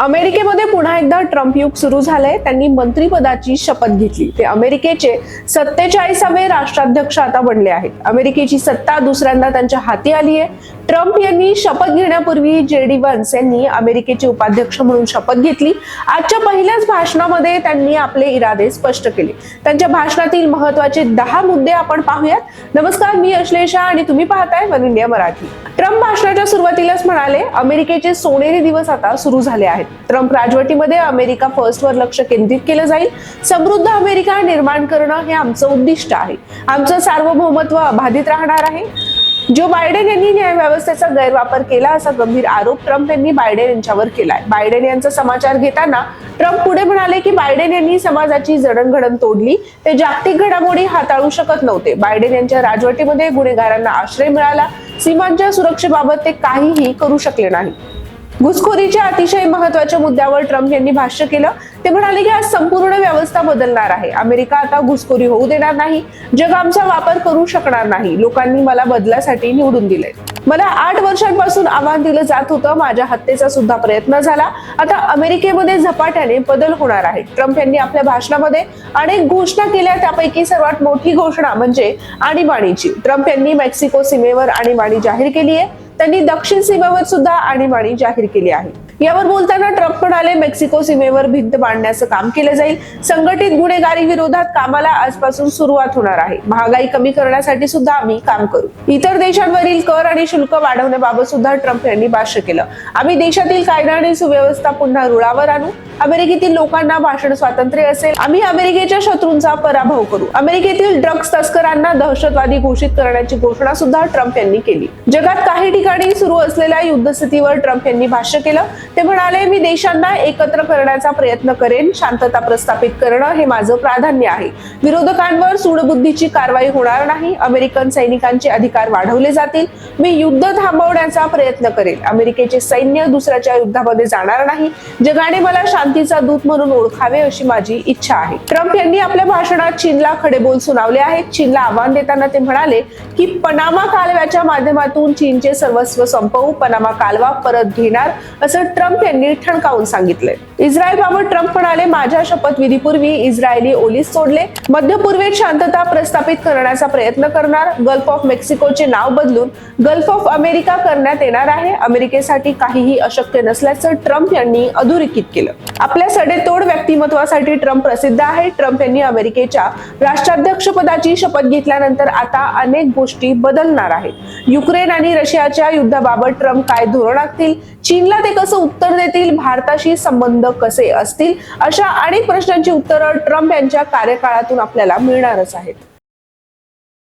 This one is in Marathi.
अमेरिकेमध्ये पुन्हा एकदा ट्रम्प युग सुरू झालंय. त्यांनी मंत्रिपदाची शपथ घेतली. ते अमेरिकेचे सत्तेचाळीसावे राष्ट्राध्यक्ष आता बनले आहेत. अमेरिकेची सत्ता दुसऱ्यांदा त्यांच्या हाती आली आहे ट्रम्प यांनी शपथ घेण्यापूर्वी जे डी वन्स यांनी अमेरिकेचे उपाध्यक्ष म्हणून शपथ घेतली. आजच्या पहिल्याच भाषणामध्ये त्यांनी आपले इरादे स्पष्ट केले. त्यांच्या भाषणातील महत्त्वाचे दहा मुद्दे आपण पाहूयात. नमस्कार मी अश्लेषा आणि तुम्ही पाहताय वन इंडिया मराठी. ट्रम्प भाषणाच्या सुरुवातीलाच म्हणाले अमेरिकेचे सोनेरी दिवस आता सुरू झाले आहेत. ट्रम्प राजवटीमध्ये अमेरिका फर्स्टवर लक्ष केंद्रित केलं जाईल. समृद्ध अमेरिका निर्माण करणं हे आमचं उद्दिष्ट आहे. आमचं सार्वभौमत्व अबाधित राहणार आहे. जो बायडेन यांनी न्याय व्यवस्थेचा गैरवापर केला असा गंभीर आरोप ट्रम्प यांनी बायडेन यांच्यावर केलाय. बायडेन यांचा समाचार घेताना ट्रम्प पुढे म्हणाले की बायडेन यांनी समाजाची जडणघडण तोडली. ते जागतिक घडामोडी हाताळू शकत नव्हते. बायडेन यांच्या राजवटीमध्ये गुन्हेगारांना आश्रय मिळाला. सीमांच्या सुरक्षेबाबत ते काहीही करू शकले नाही. घुसखोरीच्या अतिशय महत्त्वाच्या मुद्द्यावर ट्रम्प यांनी भाष्य केलं. ते म्हणाले की आज संपूर्ण व्यवस्था बदलणार आहे. अमेरिका आता घुसखोरी होऊ देणार नाही. जग आमचा वापर करू शकणार नाही. लोकांनी मला बदलासाठी निवडून दिले मला आठ वर्षांपासून आव्हान दिलं जात होतं. माझ्या हत्येचा सुद्धा प्रयत्न झाला. आता अमेरिकेमध्ये झपाट्याने बदल होणार आहे. ट्रम्प यांनी आपल्या भाषणामध्ये अनेक घोषणा केल्या. त्यापैकी सर्वात मोठी घोषणा म्हणजे आणीबाणीची. ट्रम्प यांनी मेक्सिको सीमेवर आणीबाणी जाहीर केली आहे. त्यांनी दक्षिण सीमेवर सुद्धा आणीबाणी जाहीर केली आहे. यावर बोलताना ट्रम्प म्हणाले मेक्सिको सीमेवर भिंत बांधण्याचं काम केलं जाईल. संघटित गुन्हेगारी विरोधात कामाला आजपासून सुरुवात होणार आहे. महागाई कमी करण्यासाठी सुद्धा आम्ही काम करू. इतर देशांवरील कर आणि शुल्क वाढवण्याबाबत सुद्धा ट्रम्प यांनी भाष्य केलं. आम्ही देशातील कायदा आणि सुव्यवस्था पुन्हा रुळावर आणू. अमेरिकेतील लोकांना भाषण स्वातंत्र्य असेल आम्ही अमेरिकेच्या शत्रूंचा पराभव करू. अमेरिकेतील ड्रग्ज तस्करांना दहशतवादी घोषित करण्याची घोषणा सुद्धा ट्रम्प यांनी केली. जगात काही ठिकाणी सुरू असलेल्या युद्धस्थितीवर ट्रम्प यांनी भाष्य केलं. ते म्हणाले मी देशांना एकत्र करण्याचा प्रयत्न करेन. शांतता प्रस्थापित करणं हे माझं प्राधान्य आहे. विरोधकांवर सूडबुद्धीची कारवाई होणार नाही. अमेरिकन सैनिकांचे अधिकार वाढवले जातील. मी युद्ध थांबवण्याचा प्रयत्न करेन. अमेरिकेचे सैन्य दुसऱ्याच्या युद्धामध्ये जाणार नाही. जगाने मला शांतीचा दूत म्हणून ओळखावे अशी माझी इच्छा आहे. ट्रम्प यांनी आपल्या भाषणात चीनला खडे बोल सुनावले आहेत. चीनला आव्हान देताना ते म्हणाले की पनामा कालव्याच्या माध्यमातून चीनचे सर्वस्व संपवू. पनामा कालवा परत घेणार. असं ट्रम्प यांनी ठणकावून सांगितले. इस्रायल बाबत ट्रम्प म्हणाले माझ्या शपथविधीपूर्वी इस्रायली ओलीस सोडले. मध्य पूर्वेत शांतता प्रस्थापित करण्याचा प्रयत्न करणार. गल्फ ऑफ मेक्सिकोचे नाव बदलून गल्फ ऑफ अमेरिका करण्यात येणार आहे. अमेरिकेसाठी काहीही अशक्य नसल्याचं ट्रम्प यांनी अधोरेखित केलं. आपल्या सडेतोड व्यक्तिमत्वासाठी ट्रम्प प्रसिद्ध आहे. ट्रम्प यांनी अमेरिकेच्या राष्ट्राध्यक्ष पदाची शपथ घेतल्यानंतर आता अनेक गोष्टी बदलणार आहेत. युक्रेन आणि रशियाच्या युद्धाबाबत ट्रम्प काय धोरण आखतील? चीनला ते कसं उत्तर देतील? भारताशी संबंध कसे असतील? अशा अनेक प्रश्नांची उत्तरं ट्रम्प यांच्या कार्यकाळातून आपल्याला मिळणारच आहेत.